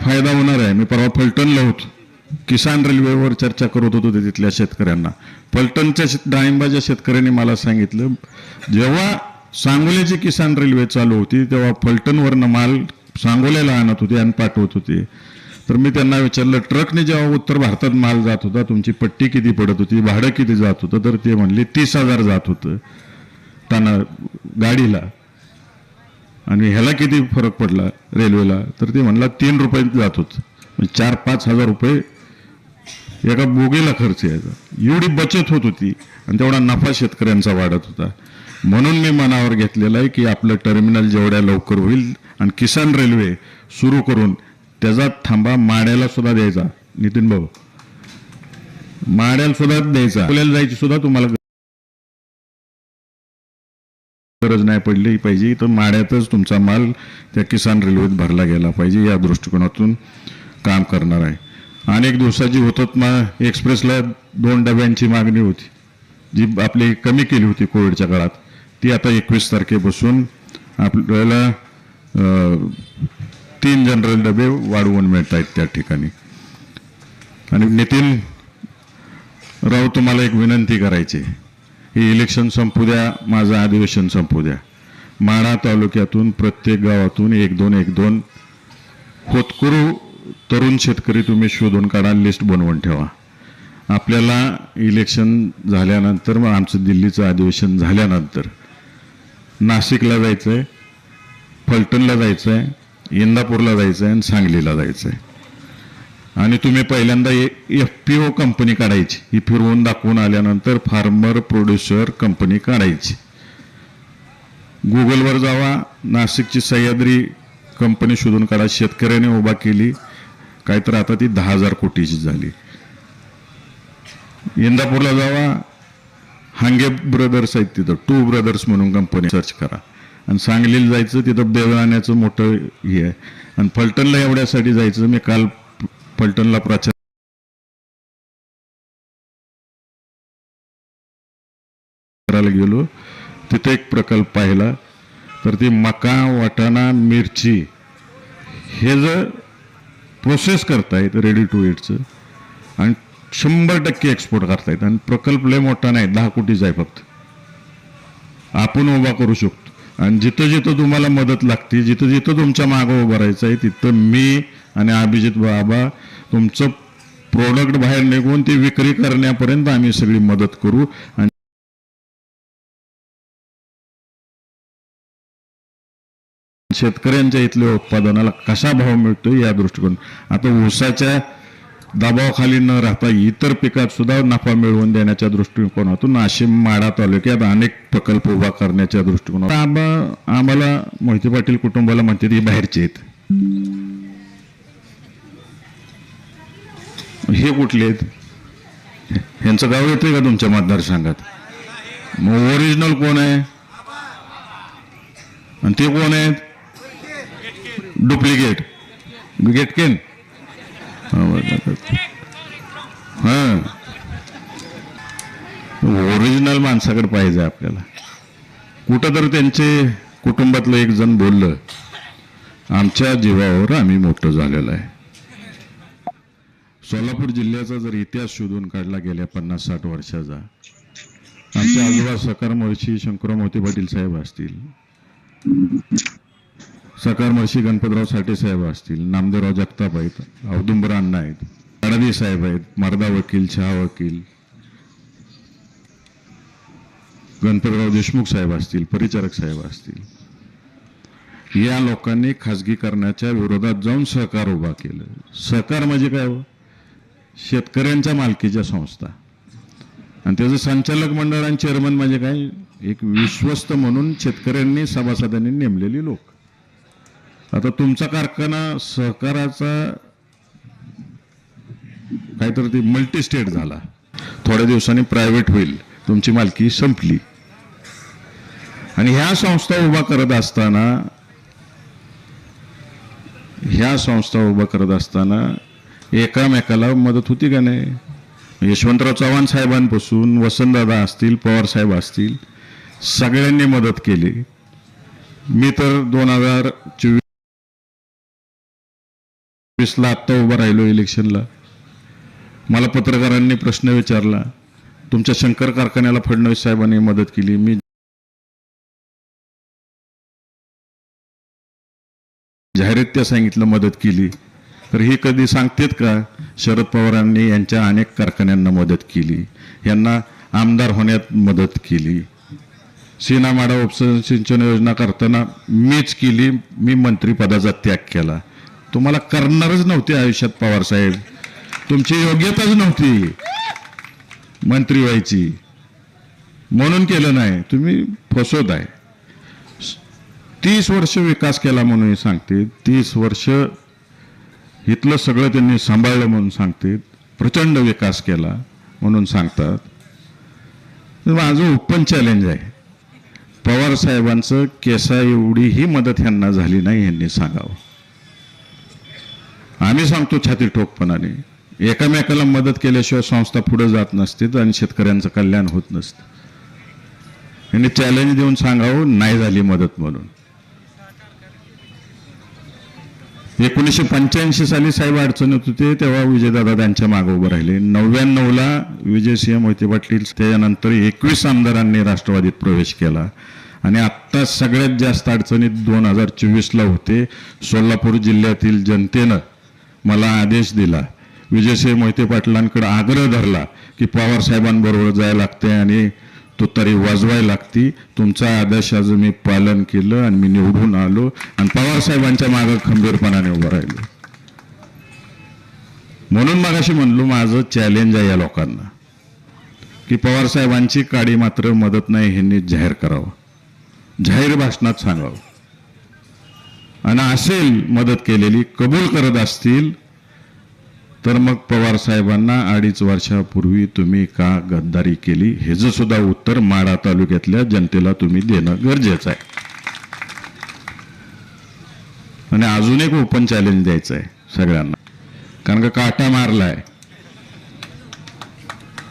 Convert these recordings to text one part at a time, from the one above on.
फायदा होणार आहे. मी परवा फलटणला होतो. किसान रेल्वेवर चर्चा करत होतो तिथल्या शेतकऱ्यांना. फलटणच्या शेत- डाळिंबाच्या शेतकऱ्यांनी मला सांगितलं जेव्हा सांगोल्याची किसान रेल्वे चालू होती तेव्हा फलटणवरनं माल सांगोल्याला आणत होते आणि पाठवत होते. तर मी त्यांना विचारलं ट्रकने जेव्हा उत्तर भारतात माल जात होता तुमची पट्टी किती पडत होती भाडं किती जात होतं? तर ते म्हणले तीस हजार जात होतं. त्यांना गाडीला आणि ह्याला किती फरक पडला रेल्वेला? तर ते म्हणला तीन रुपये जात होतं. म्हणजे चार पाच हजार रुपये एका बोगीला खर्च यायचा. एवढी बचत होत होती आणि तेवढा नफा शेतकऱ्यांचा वाढत होता. म्हणून मी मनावर घेतलेलं आहे की आपलं टर्मिनल जेवढ्या लवकर होईल आणि किसान रेल्वे सुरू करून त्याचा थांबा माड्याला सुद्धा द्यायचा. नितीन भाऊ माड्याला सुद्धा द्यायचा. आपल्याला जायची सुद्धा तुम्हाला गरज नाही पडली पाहिजे. तर माड्यातच तुमचा माल त्या किसान रेल्वेत भरला गेला पाहिजे या दृष्टिकोनातून काम करणार आहे. अनेक दिवसाची हुतात्मा एक्सप्रेसला दोन डब्यांची मागणी होती. जी आपली कमी केली होती कोविडच्या काळात. ती आता एकवीस तारखेपासून आपल्याला तीन जनरल डबे वाढवून मिळत आहेत त्या ठिकाणी. आणि नितीन राव तुम्हाला एक विनंती करायची आहे. हे इलेक्शन संपू द्या माझं अधिवेशन संपू द्या. माढा तालुक्यातून प्रत्येक गावातून एक दोन एक दोन होतकुरू तरुण शेतकरी तुम्ही शोधून काढा लिस्ट बनवून ठेवा. आपल्याला इलेक्शन झाल्यानंतर मग आमचं दिल्लीचं अधिवेशन झाल्यानंतर नाशिकला जायचं आहे फलटणला जायचं आहे इंदापूरला जायचं आहे आणि सांगलीला जायचं आहे आणि तुम्ही पहिल्यांदा एफ पी ओ कंपनी काढायची. ही फिरवून दाखवून आल्यानंतर फार्मर प्रोड्युसर कंपनी काढायची. गुगलवर जावा नाशिकची सह्याद्री कंपनी शोधून काढा. शेतकऱ्याने उभा केली. काय तर आता ती दहा हजार कोटीची झाली. इंदापूरला जावा. हांगे ब्रदर्स आहेत तिथं. टू ब्रदर्स म्हणून कंपनी सर्च करा. आणि सांगलीला जायचं तिथं बेळाण्याचं मोठं हे आहे. आणि फलटणला एवढ्यासाठी जायचं. मी काल फलटणला प्राचार करायला गेलो. तिथे एक प्रकल्प पाहिला. तर ती मका वाटाणा मिरची हे जर प्रोसेस करतायत रेडी टू इटचं आणि शंभर टक्के एक्सपोर्ट करतायत. आणि प्रकल्प लय मोठा नाही दहा कोटीचा आहे फक्त. आपण उभा करू शकतो. आणि जिथं जिथं तुम्हाला मदत लागते जिथं जिथं तुमच्या मागं उभं राहायचं आहे तिथं मी आणि अभिजित बाबा तुमचं प्रोडक्ट बाहेर निघून ते विक्री करण्यापर्यंत आम्ही सगळी मदत करू. आणि शेतकऱ्यांच्या इथल्या उत्पादनाला कसा भाव मिळतो या दृष्टिकोन आता ऊसाच्या दबावाखाली न राहता इतर पिकात सुद्धा नफा मिळवून देण्याच्या दृष्टिकोनातून नाशिम माडा तालुक्यात अनेक प्रकल्प उभा करण्याच्या दृष्टिकोनातून. आम्हा- आम्हाला मोहिते पाटील कुटुंबाला म्हणते ते बाहेरचे आहेत. हे कुठले आहेत? यांचं गाव येते का तुमच्या मतदारसंघात? मग ओरिजिनल कोण आहे? आणि ते कोण आहेत? डुप्लिकेट. गेटकेन ओरिजिनल माणसाकडे पाहिजे आपल्याला. कुठं तर त्यांचे कुटुंबातलं एक जण बोललं आमच्या जीवावर आम्ही मोठं झालेलं आहे. सोलापूर जिल्ह्याचा जर इतिहास शोधून काढला गेल्या पन्नास साठ वर्षाचा आमच्या आजोबा सकार महर्षी शंकरराव मोती पाटील साहेब असतील सकार महर्षी गणपतराव साठे साहेब असतील नामदेवराव जगताप आहेत औदुंबर अण्णा आहेत अडवी साहेब आहेत मर्दा वकील शहा वकील. गणपतराव देशमुख साहेब असतील परिचारक साहेब असतील. या लोकांनी खाजगीकरणाच्या विरोधात जाऊन सहकार उभा केलं. सहकार म्हणजे काय हो? शेतकऱ्यांच्या मालकीच्या संस्था. आणि त्याचं संचालक मंडळ आणि चेअरमन म्हणजे काय? एक विश्वस्त म्हणून शेतकऱ्यांनी सभासदांनी नेमलेली लोक. आता तुमचा कारखाना सहकाराचा काहीतरी ते मल्टी स्टेट झाला. थोड्या दिवसांनी प्रायव्हेट होईल. तुमची मालकी संपली. आणि ह्या संस्था उभा करत असताना ह्या संस्था उभा करत असताना एकामेकाला मदत होती का नाही? यशवंतराव चव्हाण साहेबांपासून वसंतदादा असतील पवार साहेब असतील सगळ्यांनी मदत केली. मी तर दोन हजार चोवीस ला आत्ता उभा राहिलो इलेक्शनला मला पत्रकारांनी प्रश्न विचारला तुमच्या शंकर कारखान्याला फडणवीस साहेबांनी मदत केली. मी जाहिरात त्या सांगितलं मदत केली. तर हे कधी सांगतेत का? शरद पवारांनी यांच्या अनेक कारखान्यांना मदत केली. यांना आमदार होण्यात मदत केली. सीनामाडा उपसन सिंचन योजना करताना मीच केली. मी मंत्रिपदाचा त्याग केला. तुम्हाला करणारच नव्हते आयुष्यात पवार साहेब. तुमची योग्यताच नव्हती. मंत्री व्हायची. म्हणून केलं नाही. तुम्ही फसवत आहे तीस वर्ष विकास केला म्हणून हे सांगते तीस वर्ष इथलं सगळं त्यांनी सांभाळलं म्हणून सांगते प्रचंड विकास केला म्हणून सांगतात. माझं ओपन चॅलेंज आहे. पवार साहेबांचं केसा एवढीही मदत ह्यांना झाली नाही यांनी सांगावं. आम्ही सांगतो छाती ठोकपणाने. एकामेकाला मदत केल्याशिवाय संस्था पुढे जात नसते आणि शेतकऱ्यांचं कल्याण होत नसतं. यांनी चॅलेंज देऊन सांगावं नाही झाली मदत म्हणून. एकोणीसशे पंच्याऐंशी साली साहेब अडचणीत होते तेव्हा विजयदादा त्यांच्या मागे उभं राहिले. नव्याण्णवला विजय सिंह मोहिते पाटील त्याच्यानंतर एकवीस आमदारांनी राष्ट्रवादीत प्रवेश केला. आणि आत्ता सगळ्यात जास्त अडचणीत दोन हजार चोवीसला होते. सोलापूर जिल्ह्यातील जनतेनं मला आदेश दिला. विजयसिंह मोहिते पाटलांकडे आग्रह धरला की पवार साहेबांबरोबर जायला लागते आणि तो तरी वाजवायला लागती. तुमचा आदेशाचं मी पालन केलं आणि मी निवडून आलो आणि पवार साहेबांच्या मागं खंबीरपणाने उभं राहिलो. म्हणून मगाशी म्हणलो माझं चॅलेंज आहे या लोकांना की पवारसाहेबांची काडी मात्र मदत नाही ह्यांनी जाहीर करावं. जाहीर भाषणात सांगावं. आणि असेल मदत केलेली कबूल करत असतील तर मग पवार साहेबांना अडीच वर्षापूर्वी तुम्ही का गद्दारी केली? ह्याचं सुद्धा उत्तर माडा तालुक्यातल्या जनतेला तुम्ही देणं गरजेचं आहे. आणि अजून एक ओपन चॅलेंज द्यायचं आहे सगळ्यांना. कारण का काटा मारलाय.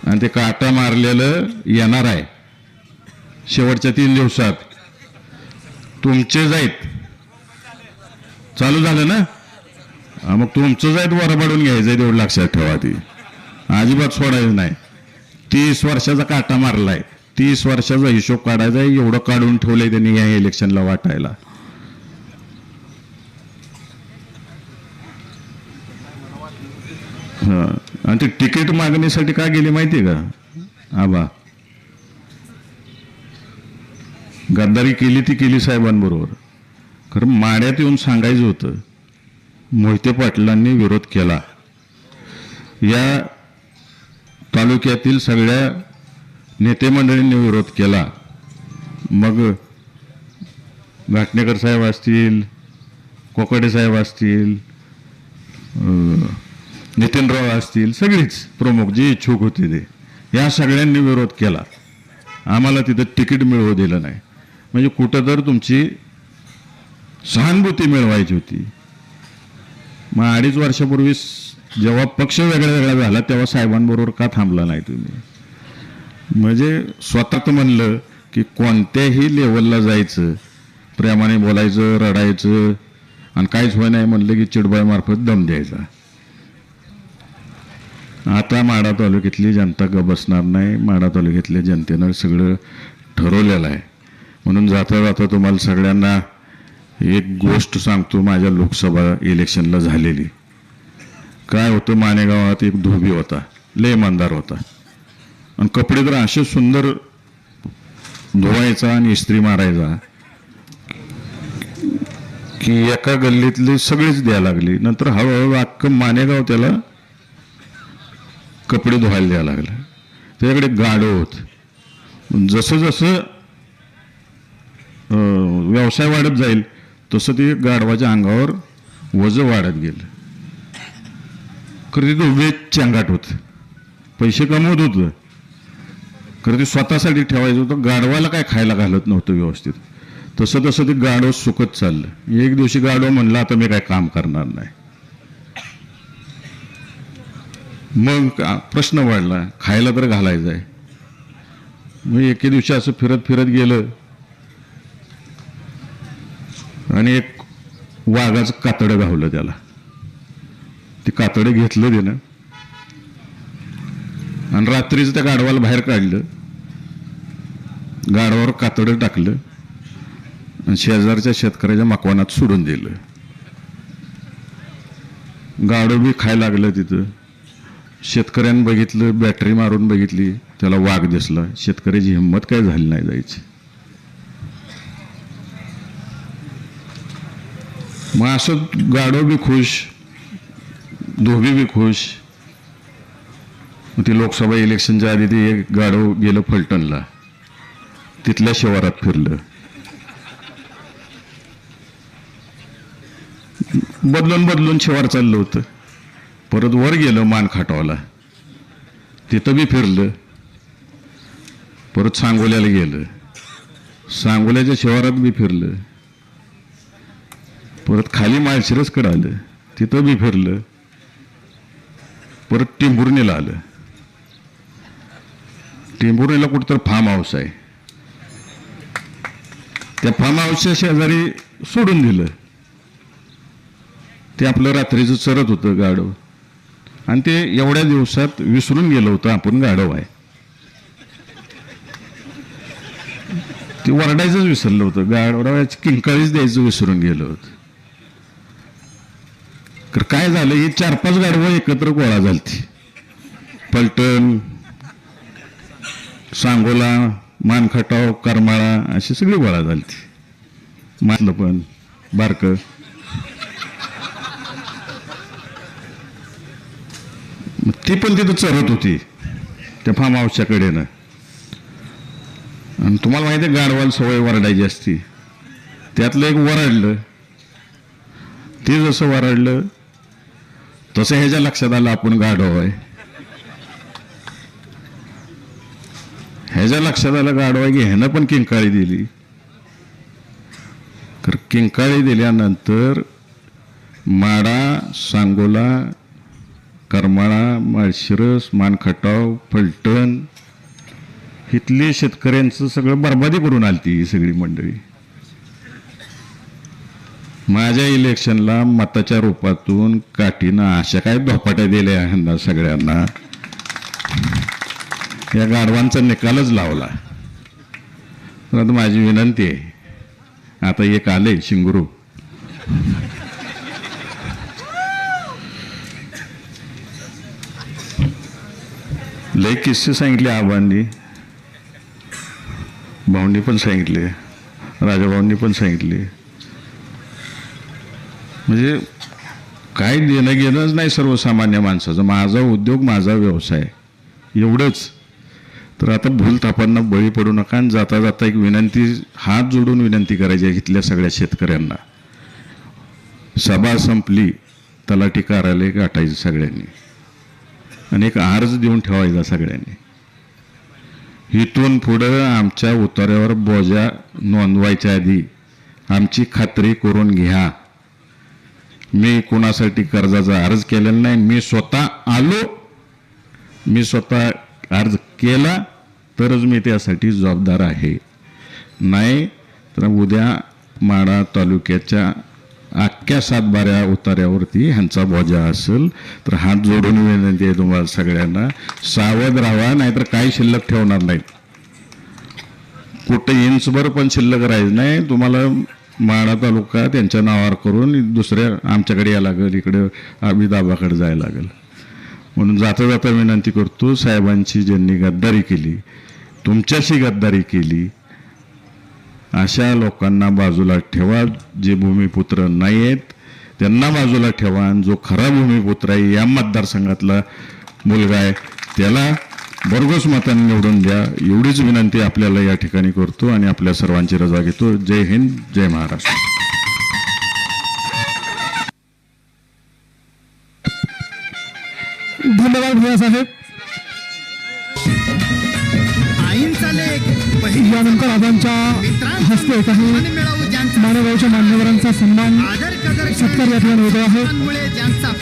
आणि ते काटा मारलेलं येणार आहे. शेवटच्या तीन दिवसात. तुमचे जाईत चालू झालं ना? हा, मग तुमचं जायत वरबाडून घ्यायचं तेवढं लक्षात ठेवा ती. अजिबात सोडायचं नाही. तीस वर्षाचा काटा मारलाय. तीस वर्षाचा हिशोब काढायचा आहे, एवढं काढून ठेवलंय त्यांनी या इलेक्शनला वाटायला. हा आणि ते तिकीट मागणीसाठी का गेली माहिती का? आबा. गद्दारी केली ती केली साहेबांबरोबर. खरं माड्यात येऊन सांगायचं होतं. मोहिते पाटलांनी विरोध केला. या तालुक्यातील सगळ्या नेते मंडळींनी विरोध केला. मग घाटणेकर साहेब असतील कोकडे साहेब असतील नितीनराव असतील सगळीच प्रमुख जे इच्छुक होते ते या सगळ्यांनी विरोध केला. आम्हाला तिथं तिकीट मिळवू दिलं नाही. म्हणजे कुठं तर तुमची सहानुभूती मिळवायची होती. मग अडीच वर्षापूर्वी जेव्हा पक्ष वेगळा वेगळा झाला तेव्हा साहेबांबरोबर का थांबला नाही तुम्ही? म्हणजे स्वतः म्हणलं की कोणत्याही लेवलला जायचं प्रेमाने बोलायचं रडायचं आणि काहीच होय नाही म्हणलं की चिडबाईमार्फत दम द्यायचा. आता माडा तालुक्यातली जनता ग बसणार नाही? माडा तालुक्यातल्या जनतेनं सगळं ठरवलेलं आहे. म्हणून जाता जाता तुम्हाला सगळ्यांना एक गोष्ट सांगतो माझ्या लोकसभा इलेक्शनला झालेली. काय होतं मानेगावात एक धोबी होता लय इमानदार होता. आणि कपडे तर असे सुंदर धुवायचा आणि इस्त्री मारायचा की एका गल्लीतले सगळेच द्यायला लागली. नंतर हळूहळू अख्खं मानेगाव त्याला कपडे धुवायला द्यायला लागलं. त्याच्याकडे गाडो होत. जसं जसं व्यवसाय वाढत जाईल तसं ते गाढवाच्या अंगावर वजं वाढत गेलं. खरं ते उभे चंगाट होत. पैसे कमवत होतं. खरं ते स्वतःसाठी ठेवायचं होतं. गाढवाला काय खायला घालत नव्हतं व्यवस्थित. तसं तसं ते गाढव सुकत चाललं. एक दिवशी गाढव म्हणलं आता मी काय काम करणार नाही. मग का- प्रश्न वाढला. खायला तर घालायचं आहे मग एके दिवशी असं फिरत फिरत गेलं. आणि एक वाघाचं कातडं गावलं त्याला. ते कातडं घेतलं त्यानं. आणि रात्रीचं त्या गाढवाला बाहेर काढलं. गाढवावर कातडं टाकलं. आणि शेजारच्या शेतकऱ्याच्या मकवानात सोडून दिलं. गाढव बी खायला लागलं तिथं. शेतकऱ्यानं बघितलं बॅटरी मारून बघितली. त्याला वाघ दिसला. शेतकऱ्याची हिंमत काय झाली नाही जायची. मग असं गाडो बी खुश धोबी बी खुश. मग ते लोकसभा इलेक्शनच्या आधी ते एक गाडव गेलं फलटणला. तिथल्या शिवारात फिरलं. बदलून बदलून शिवार चाललं होतं. परत वर गेलं मान खाटावाला तिथं बी फिरलं. परत सांगोल्याला गेलं. सांगोल्याच्या शिवारात बी फिरलं. परत खाली माळशिरसकडं आलं तिथं बी फिरलं परत टेंभुर्णीला आलं. टिंभुर्णीला कुठंतरी फार्म हाऊस आहे. त्या फार्म हाऊसच्या शेजारी सोडून दिलं. ते आपलं रात्रीचं चरत होतं गाढव. आणि ते एवढ्या दिवसात विसरून गेलं होतं आपण गाढव आहे. ते वरडायचंच विसरलं होतं. गाढवाची किंकाळीच द्यायचं विसरून गेलं होतं. तर काय झालं ही चार पाच गाडवं एकत्र गोळा झालती. पलटण सांगोला मानखटाव करमाळा अशी सगळी गोळा झालती. मानलं पण बारकं. मग ती पण तिथं चरत होती त्या फार्म हाऊसच्या कडेनं आणि तुम्हाला माहिती आहे गाढवाला सवय वरडायची असती. त्यातलं एक वरडलं. ते जसं वरडलं तसं ह्याच्या लक्षात आलं आपण गाढव आहे. ह्याच्या लक्षात आलं गाढव आहे की ह्यानं पण किंकाळी दिली. तर किंकाळी दिल्यानंतर माडा सांगोला करमाळा माळशिरस मानखटाव फलटण इथली शेतकऱ्यांचं सगळं बरबादी करून आलती ही सगळी मंडळी. माझ्या इलेक्शनला मताच्या रूपातून काठीनं अशा काय धोपाट्या दिल्या ह्यांना सगळ्यांना. या गाढवांचा निकालच लावला. तर आता माझी विनंती आहे आता एक आले शिंगुरू. लय किस्से सांगितले आबांनी. भाऊंनी पण सांगितले राजाभाऊंनी पण सांगितले. म्हणजे काय देणं घेणंच नाही सर्वसामान्य माणसाचं. माझा उद्योग माझा व्यवसाय. एवढंच. तर आता भूलतापांना बळी पडू नका आणि जाता जाता एक विनंती हात जोडून विनंती करायची आहे इथल्या सगळ्या शेतकऱ्यांना. सभा संपली तलाठी कार्यालय गाठायचं सगळ्यांनी. आणि एक अर्ज देऊन ठेवायचा सगळ्यांनी. इथून पुढं आमच्या उतार्यावर बोजा नोंदवायच्या आधी आमची खात्री करून घ्या. मी कोणासाठी कर्जाचा अर्ज केलेला नाही मी स्वतः आलो मी स्वतः अर्ज केला तरच मी त्यासाठी जबाबदार आहे. नाही तर उद्या माडा तालुक्याच्या अख्ख्या सातबाऱ्या उतार्यावरती ह्यांचा बोजा असेल तर हात जोडून विनंती आहे तुम्हाला सगळ्यांना सावध राहा नाहीतर काही शिल्लक ठेवणार नाहीत. कुठं इंचभर पण शिल्लक राहायचं नाही तुम्हाला माडा तालुका त्यांच्या नावावर करून दुसऱ्या आमच्याकडे यायला लागेल इकडे दाबाकडे जायला लागेल. म्हणून जाता जाता विनंती करतो साहेबांची ज्यांनी गद्दारी केली तुमच्याशी गद्दारी केली अशा लोकांना बाजूला ठेवा जे भूमिपुत्र नाही आहेत त्यांना बाजूला ठेवा आणि जो खरा भूमिपुत्र आहे या मतदारसंघातला मुलगा आहे त्याला भरघोस मतांनी निवडून द्या. एवढीच विनंती आपल्याला या ठिकाणी करतो आणि आपल्या सर्वांची रजा घेतो. जय हिंद जय महाराष्ट्र. धन्यवाद भैया साहेब. यानंतर आबांच्या हस्ते काही मन मिळवू ज्यांचा मानवगावच्या मान्यवरांचा सन्मान सत्कार या ठिकाणी होतो आहे.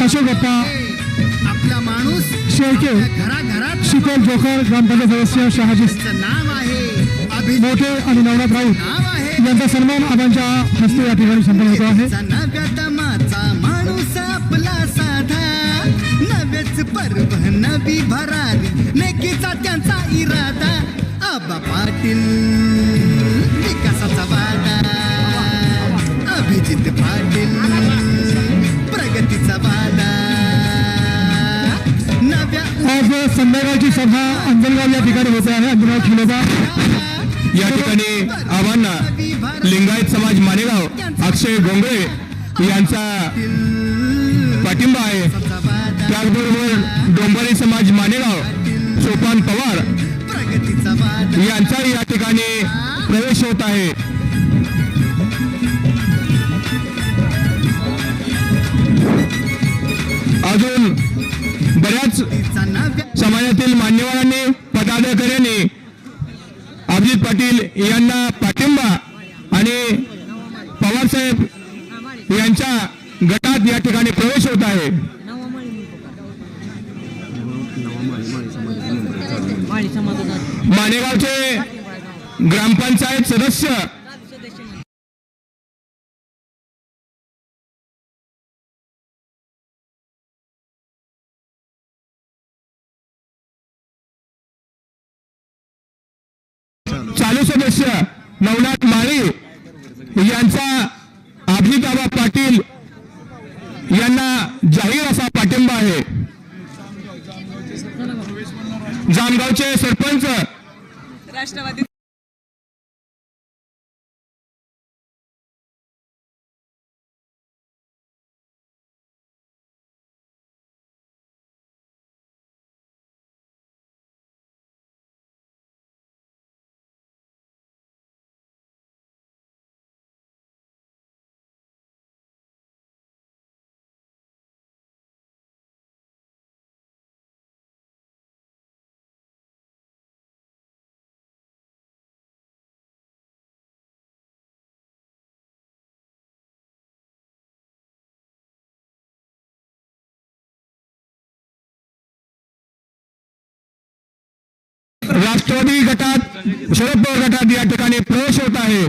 अशोक बाप्पा शेळके घराघरात जोकर ग्रामपंचायत सदस्य शहाजी। मोठे आणि नवनाथ राऊत यांचा सन्मान आबांच्या हस्ते या ठिकाणी संपन्न होतो आहे. इरादा आबा पाटील विकासाचा वादा अभिजित पाटील प्रगतीचा वादा आज संध्याकाळची सभा अंजनगाव या ठिकाणी होते आहे. अंजनगाव खिलोबा या ठिकाणी आव्हाना लिंगायत समाज मानेगाव अक्षय गोंगळे यांचा पाठिंबा आहे. त्याचबरोबर डोंबारी समाज मानेगाव सोपान पवार यांचाही या ठिकाणी प्रवेश होत आहे. अजून बऱ्याच समाजातील मान्यवरांनी पदाधिकाऱ्यांनी अभिजित पाटील यांना पाठिंबा आणि पवारसाहेब यांच्या गटात या ठिकाणी प्रवेश होत आहे. माळी मानेगावचे ग्रामपंचायत सदस्य नवनाथ माळी यांचा अभिजिताबा पाटील यांना जाहीर असा पाठिंबा आहे. जामगावचे सरपंच राष्ट्रवादी राष्ट्रवादी गटात शरद पवार गटात या ठिकाणी प्रवेश होत आहे.